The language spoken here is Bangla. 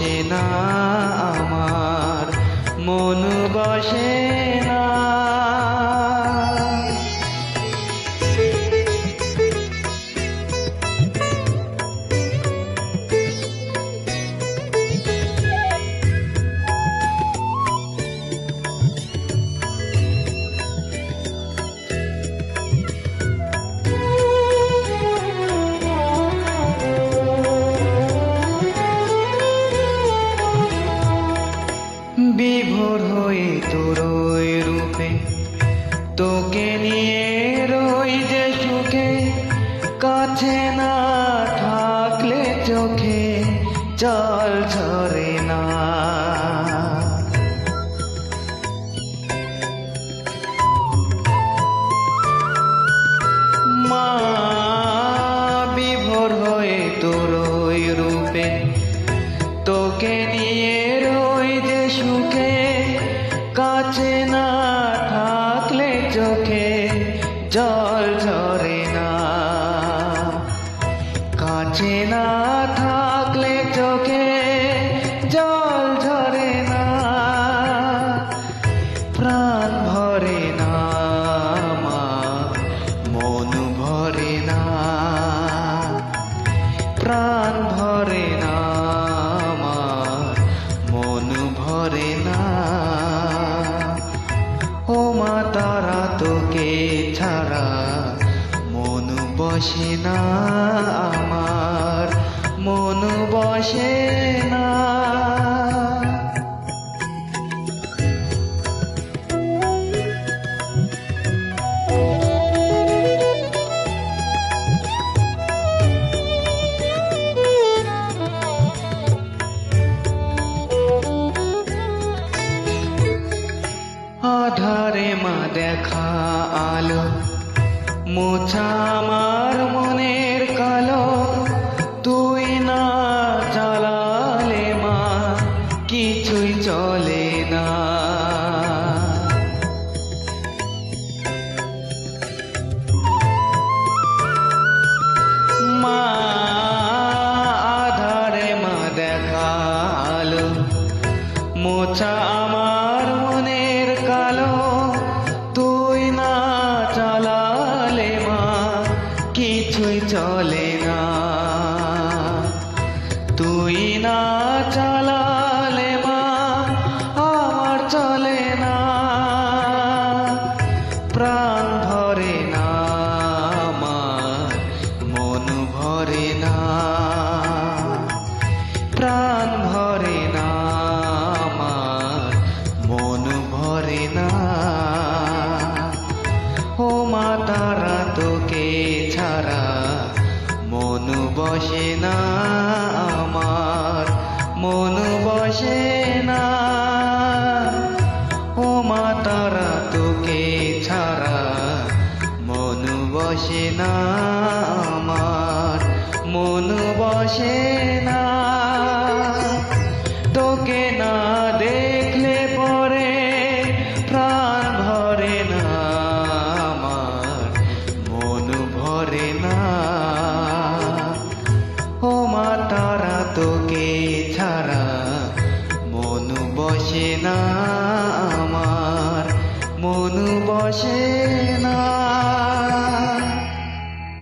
বসে না তোর ওই রূপে তোকে নিয়ে রই যে সুখে, কাছে না থাকলে চোখে জল ঝরে না। মা বিভোর হয়ে তোর রূপে তোকে নিয়ে রই যে সুখে কাছে না থাকলে চোখে জল ঝরে না প্রাণ ভরে না। বসে না আমার মন বসে না। আধারে মা দেখা আলো মোছা আমার মনের কালো তুই না চালালে মা কিছুই চলে না। না চালালে মা, আমার চলে না। প্রাণ ভরে না আমার মন ভরে না। প্রাণ ভরে না আমার মন ভরে না। ও মা, তারা তোকে ছাড়া মন বসে না। বসে না আমার, মন বসে না। তোকে না দেখলে পরে প্রাণ ভরে না আমার, মন ভরে না। ও মা, তারা তোকে ছাড়া মন বসে না আমার, মন বসে